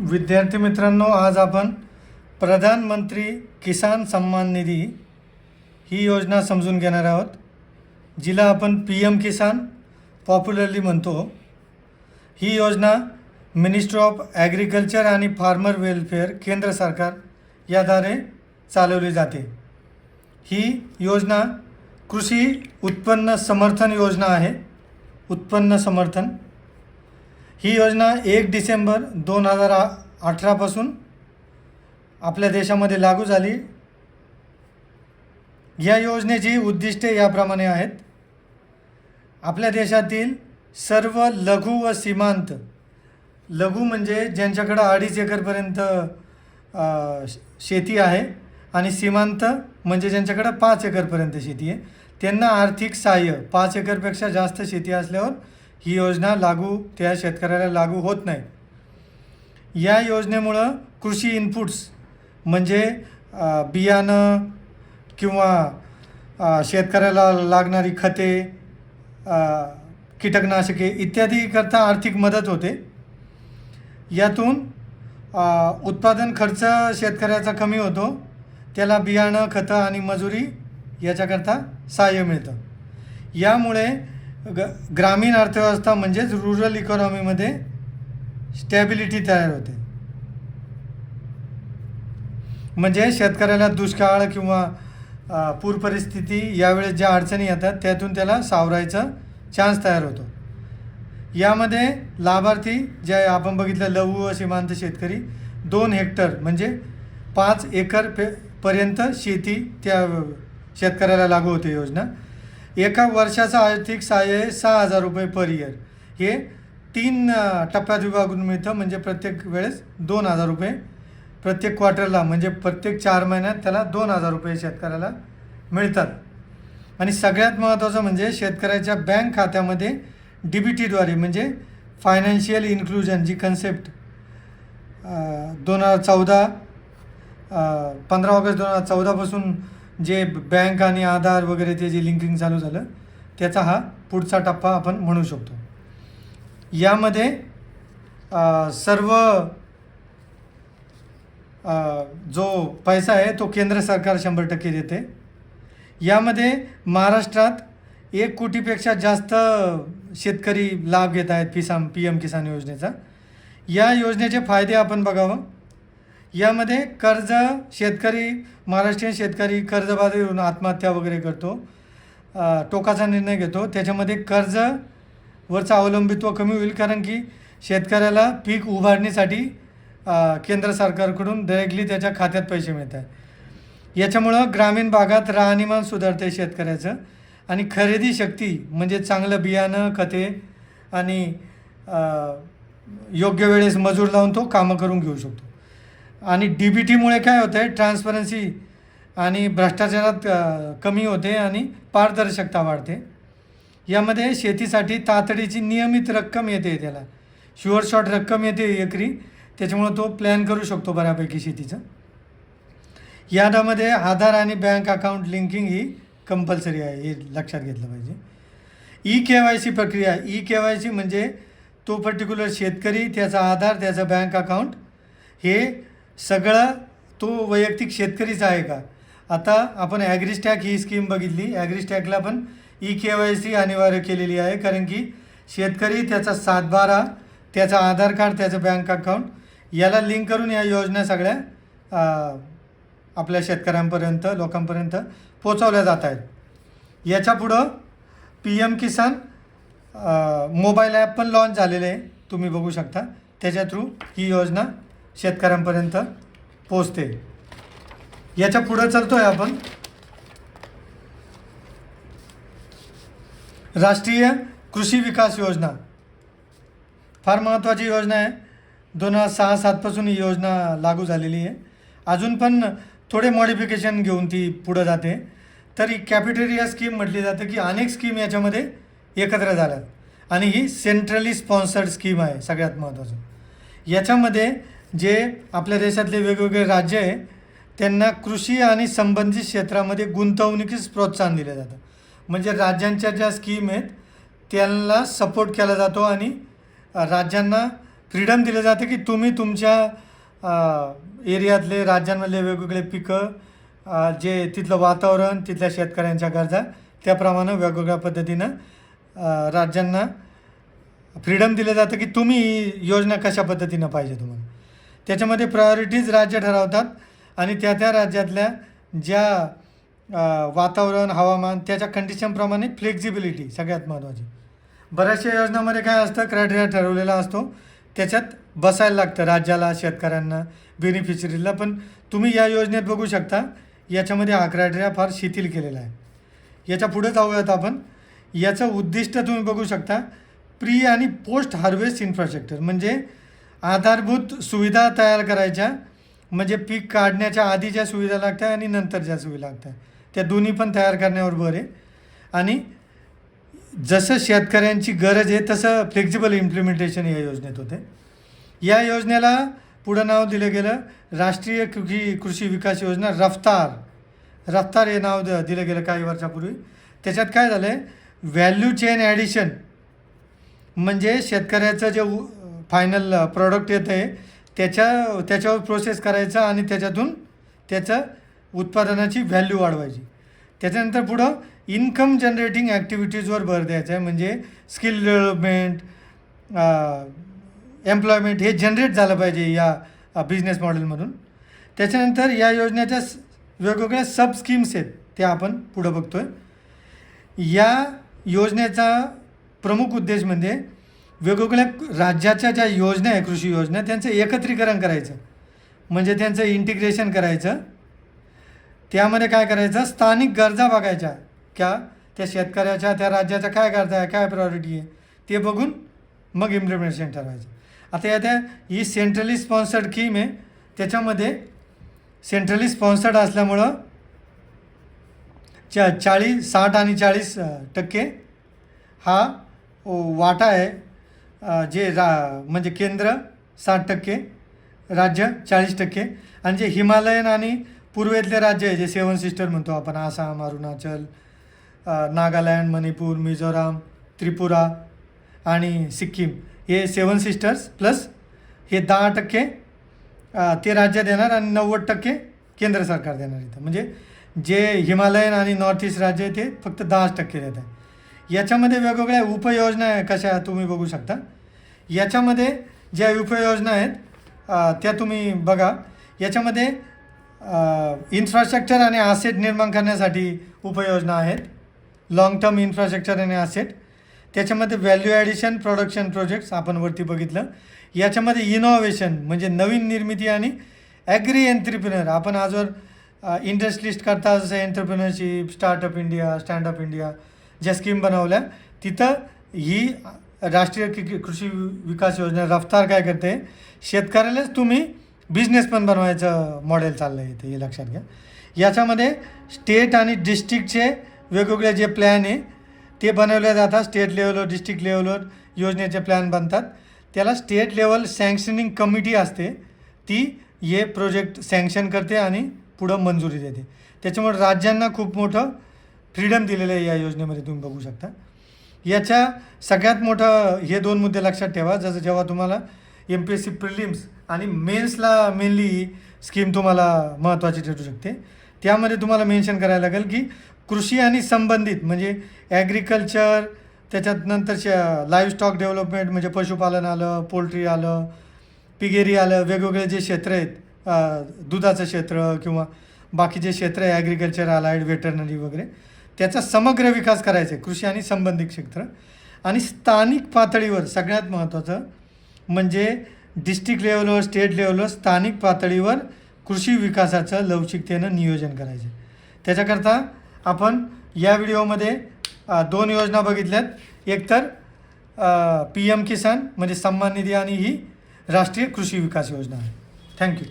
विद्यार्थी मित्रांनो आज आपण प्रधानमंत्री किसान सन्मान निधी ही योजना समजून घेणार आहोत जिला आपण पी एम किसान पॉप्युलरली म्हणतो. ही योजना मिनिस्ट्री ऑफ ॲग्रिकल्चर आणि फार्मर वेलफेअर केंद्र सरकार याद्वारे चालवली जाते. ही योजना कृषी उत्पन्न समर्थन योजना आहे. उत्पन्न समर्थन. ही योजना एक डिसेंबर दोन हजार अठरापासून आपल्या देशामध्ये लागू झाली. या योजनेची उद्दिष्टे याप्रमाणे आहेत. आपल्या देशातील सर्व लघु व सीमांत लघु म्हणजे ज्यांच्याकडं अडीच एकरपर्यंत श- शेती आहे आणि सीमांत म्हणजे ज्यांच्याकडं पाच एकरपर्यंत शेती आहे त्यांना आर्थिक सहाय्य पाच एकरपेक्षा जास्त शेती असल्यावर ही योजना लागू त्या शेतकऱ्याला लागू होत नाही. या योजनेमुळं कृषी इनपुट्स म्हणजे बियाणं किंवा शेतकऱ्याला लागणारी खते कीटकनाशके इत्यादीकरता आर्थिक मदत होते. यातून उत्पादन खर्च शेतकऱ्याचा कमी होतो. त्याला बियाणं खतं आणि मजुरी याच्याकरता सहाय्य मिळतं. यामुळे ग ग्रामीण अर्थव्यवस्था म्हणजेच रुरल इकॉनॉमीमध्ये स्टॅबिलिटी तयार होते. म्हणजे शेतकऱ्याला दुष्काळ किंवा पूर परिस्थिती यावेळेस ज्या अडचणी येतात त्यातून त्याला सावरायचा चान्स तयार होतो. यामध्ये लाभार्थी जे आपण बघितलं लघु व सीमांत शेतकरी दोन हेक्टर म्हणजे पाच एकर पे पर्यंत शेती त्या शेतकऱ्याला लागू होते योजना. एका वर्षाचं आर्थिक सहाय्य आहे सहा हजार रुपये पर इयर हे तीन टप्प्यात विभागून मिळतं म्हणजे प्रत्येक वेळेस दोन हजार रुपये. प्रत्येक क्वार्टरला म्हणजे प्रत्येक चार महिन्यात त्याला दोन हजार रुपये शेतकऱ्याला मिळतात. आणि सगळ्यात महत्त्वाचं म्हणजे शेतकऱ्याच्या बँक खात्यामध्ये डी बी टीद्वारे म्हणजे फायनान्शियल इन्क्लुजन जी कन्सेप्ट दोन हजार चौदा पंधरा ऑगस्ट दोन हजार चौदापासून जे बँक आणि आधार वगैरे ते जे लिंकिंग चालू झालं त्याचा हा पुढचा टप्पा आपण म्हणू शकतो. यामध्ये सर्व जो पैसा आहे तो केंद्र सरकार शंभर टक्के देते. यामध्ये महाराष्ट्रात एक कोटीपेक्षा जास्त शेतकरी लाभ घेत आहेत किसान पी एम किसान योजनेचा. या योजनेचे फायदे आपण बघावं. यामध्ये कर्ज शेतकरी महाराष्ट्रीयन शेतकरी कर्जबाजारी होऊन आत्महत्या वगैरे करतो. टोकाचा निर्णय घेतो. त्याच्यामध्ये कर्जवरचं अवलंबित्व कमी होईल कारण की शेतकऱ्याला पीक उभारणीसाठी केंद्र सरकारकडून डायरेक्टली त्याच्या खात्यात पैसे मिळत याच्यामुळं ग्रामीण भागात राहणीमान सुधारते शेतकऱ्याचं आणि खरेदी शक्ती म्हणजे चांगलं बियाणं खते आणि योग्य वेळेस मजूर लावून तो कामं करून घेऊ शकतो. आणि डी बी टीमुळे काय होतं आहे ट्रान्सपरन्सी आणि भ्रष्टाचारात कमी होते आणि पारदर्शकता वाढते. यामध्ये शेतीसाठी तातडीची नियमित रक्कम येते त्याला. शुअर शॉर्ट रक्कम येते एकरी. त्याच्यामुळं तो प्लॅन करू शकतो बऱ्यापैकी शेतीचं. यामध्ये आधार आणि बँक अकाउंट लिंकिंग ही कंपल्सरी आहे हे लक्षात घेतलं पाहिजे. ई के वाय सी प्रक्रिया ई के वाय सी म्हणजे तो पर्टिक्युलर शेतकरी त्याचा आधार त्याचं बँक अकाउंट हे सगळं तो वैयक्तिक शेतकरीच आहे का? आता आपण ॲग्रीस्टॅक ही स्कीम बघितली. ॲग्रीस्टॅकला पण ई के वाय सी अनिवार्य केलेली आहे. कारण की शेतकरी त्याचा सातबारा त्याचा आधार कार्ड त्याचं बँक अकाउंट याला लिंक करून या योजना सगळ्या आपल्या शेतकऱ्यांपर्यंत लोकांपर्यंत पोचवल्या जात आहेत. याच्यापुढं P M Kisan mobile app पण लॉन्च झालेले आहे. तुम्ही बघू शकता. त्याच्या थ्रू ही योजना शेतकऱ्यांपर्यंत पोचते याच्या पुढं चालतो आहे आपण. राष्ट्रीय कृषी विकास योजना. फार महत्त्वाची योजना आहे. दोन हजार सहा सातपासून ही योजना लागू झालेली आहे. अजून पण थोडे मॉडिफिकेशन घेऊन ती पुढं जाते. तर ही कॅपिटेरिया स्कीम म्हटली जाते की अनेक स्कीम याच्यामध्ये एकत्र झाल्यात. आणि ही सेंट्रली स्पॉन्सर्ड स्कीम आहे सगळ्यात महत्त्वाचं. याच्यामध्ये जे आपल्या देशातले वेगवेगळे राज्य आहे त्यांना कृषी आणि संबंधित क्षेत्रामध्ये गुंतवणुकीस प्रोत्साहन दिलं जातं. म्हणजे राज्यांच्या ज्या स्कीम आहेत त्यांना सपोर्ट केला जातो आणि राज्यांना फ्रीडम दिलं जातं की तुम्ही तुमच्या एरियातले राज्यांमधले वेगवेगळे पिकं जे तिथलं वातावरण तिथल्या शेतकऱ्यांच्या गरजा त्याप्रमाणे वेगवेगळ्या पद्धतीनं राज्यांना फ्रीडम दिलं जातं की तुम्ही ही योजना कशा पद्धतीनं पाहिजे तुम्हाला? त्याच्यामध्ये प्रायोरिटीज राज्य ठरवतात आणि त्या त्या राज्यातल्या ज्या वातावरण हवामान त्याच्या कंडिशनप्रमाणे फ्लेक्झिबिलिटी सगळ्यात महत्त्वाची बऱ्याचशा योजनामध्ये काय असतं क्रायटेरिया ठरवलेला असतो. त्याच्यात बसायला लागतं राज्याला शेतकऱ्यांना बेनिफिशरीला पण तुम्ही या योजनेत बघू शकता याच्यामध्ये हा क्रायटेरिया फार शिथिल केलेला आहे. याच्यापुढे जाऊयात आपण. याचं उद्दिष्ट तुम्ही बघू शकता प्री आणि पोस्ट हार्वेस्ट इन्फ्रास्ट्रक्चर म्हणजे आधारभूत सुविधा तयार करायच्या म्हणजे पीक काढण्याच्या आधी ज्या सुविधा लागतात आणि नंतर ज्या सुविधा लागतात. त्या दोन्ही पण तयार करण्यावर भर आहे. आणि जसं शेतकऱ्यांची गरज आहे तसं फ्लेक्झिबल इम्प्लिमेंटेशन या योजनेत होते. या योजनेला पुढं नाव दिलं गेलं राष्ट्रीय कृषी कृषी विकास योजना रफ्तार. रफ्तार हे नाव द दिलं गेलं काही वर्षापूर्वी. त्याच्यात काय झालं आहे व्हॅल्यू चेन ॲडिशन म्हणजे शेतकऱ्याचं जे फायनल प्रॉडक्ट येतं आहे त्याच्या त्याच्यावर प्रोसेस करायचा आणि त्याच्यातून त्याचं उत्पादनाची व्हॅल्यू वाढवायची. त्याच्यानंतर पुढं इन्कम जनरेटिंग ॲक्टिव्हिटीजवर भर द्यायचा आहे म्हणजे स्किल डेव्हलपमेंट एम्प्लॉयमेंट हे जनरेट झालं पाहिजे या बिझनेस मॉडेलमधून त्याच्यानंतर या योजनेच्या स- वेगवेगळ्या सब स्कीम्स आहेत त्या आपण पुढं बघतो आहे या योजनेचा प्रमुख उद्देश म्हणजे वेगवेगळ्या राज्याच्या ज्या योजना आहे कृषी योजना त्यांचं एकत्रीकरण करायचं. म्हणजे त्यांचं इंटिग्रेशन करायचं. त्यामध्ये काय करायचं? स्थानिक गरजा बघायच्या. क्या? त्या शेतकऱ्याच्या त्या राज्याच्या काय गरजा आहे काय प्रायोरिटी आहे? ते बघून मग इम्प्लिमेंटेशन ठरवायचं. आता या त्या ही सेंट्रली स्पॉन्सर्ड स्कीम आहे. त्याच्यामध्ये सेंट्रली स्पॉन्सर्ड असल्यामुळं चा चाळीस साठ आणि चाळीस टक्के हा वाटा आहे. जे रा म्हणजे केंद्र साठ टक्के राज्य चाळीस टक्के आणि जे हिमालयन आणि पूर्वेतले राज्य आहे जे सेवन सिस्टर म्हणतो आपण आसाम अरुणाचल नागालँड मणिपूर मिझोराम त्रिपुरा आणि सिक्कीम हे सेवन सिस्टर्स प्लस हे दहा टक्के ते राज्य देणार आणि नव्वद टक्के केंद्र सरकार देणार इथं. म्हणजे जे हिमालयन आणि नॉर्थ ईस्ट राज्य आहे ते फक्त दहाच टक्के देत आहे. याच्यामध्ये वेगवेगळ्या उपयोजना कशा तुम्ही बघू शकता. याच्यामध्ये ज्या उपयोजना आहेत त्या तुम्ही बघा. याच्यामध्ये इन्फ्रास्ट्रक्चर आणि आसेट निर्माण करण्यासाठी उपयोजना आहेत. लाँग टर्म इन्फ्रास्ट्रक्चर आणि आसेट त्याच्यामध्ये व्हॅल्यू ॲडिशन प्रोडक्शन प्रोजेक्ट्स आपण वरती बघितलं. याच्यामध्ये इनोव्हेशन म्हणजे नवीन निर्मिती आणि ॲग्री एंट्रप्रिनर आपण आजवर इंडस्ट्रिस्ट करता जसं entrepreneurship startup India standup India ज्या स्कीम बनवल्या तिथं ही राष्ट्रीय कृषी विकास योजना रफ्तार काय करते? शेतकऱ्यालाच तुम्ही बिझनेस पण बनवायचं मॉडेल चाललं आहे इथे हे लक्षात घ्या. याच्यामध्ये स्टेट आणि डिस्ट्रिक्टचे वेगवेगळे जे प्लॅन आहे ते बनवले जातात. स्टेट लेवलवर डिस्ट्रिक्ट लेवलवर योजनेचे प्लॅन बनतात. त्याला स्टेट लेवल सँक्शनिंग कमिटी असते. ती हे प्रोजेक्ट सँक्शन करते आणि पुढं मंजुरी देते. त्याच्यामुळे राज्यांना खूप मोठं फ्रीडम दिलेलं आहे या योजनेमध्ये तुम्ही बघू शकता. याच्या सगळ्यात मोठं हे दोन मुद्दे लक्षात ठेवा. जसं जेव्हा तुम्हाला M P S C prelims आणि मेन्सला मेनली स्कीम तुम्हाला महत्त्वाची ठरू शकते. त्यामध्ये तुम्हाला मेन्शन करायला लागेल की कृषी आणि संबंधित म्हणजे ॲग्रिकल्चर त्याच्यात नंतर श लाईव्ह स्टॉक डेव्हलपमेंट म्हणजे पशुपालन आलं पोल्ट्री आलं पिगेरी आलं वेगवेगळे जे क्षेत्र आहेत दुधाचं क्षेत्र किंवा बाकीचे क्षेत्र आहे ॲग्रिकल्चर आहे वेटरनरी वगैरे. त्याचा समग्र विकास करायचा आहे कृषी आणि संबंधित क्षेत्र. आणि स्थानिक पातळीवर सगळ्यात महत्त्वाचं म्हणजे डिस्ट्रिक्ट लेवलवर स्टेट लेवलवर स्थानिक पातळीवर कृषी विकासाचं लवचिकतेनं नियोजन करायचं. त्याच्याकरता आपण या व्हिडिओमध्ये दोन योजना बघितल्यात. एकतर पी एम किसान म्हणजे सन्मान निधी आणि ही राष्ट्रीय कृषी विकास योजना आहे. थँक्यू.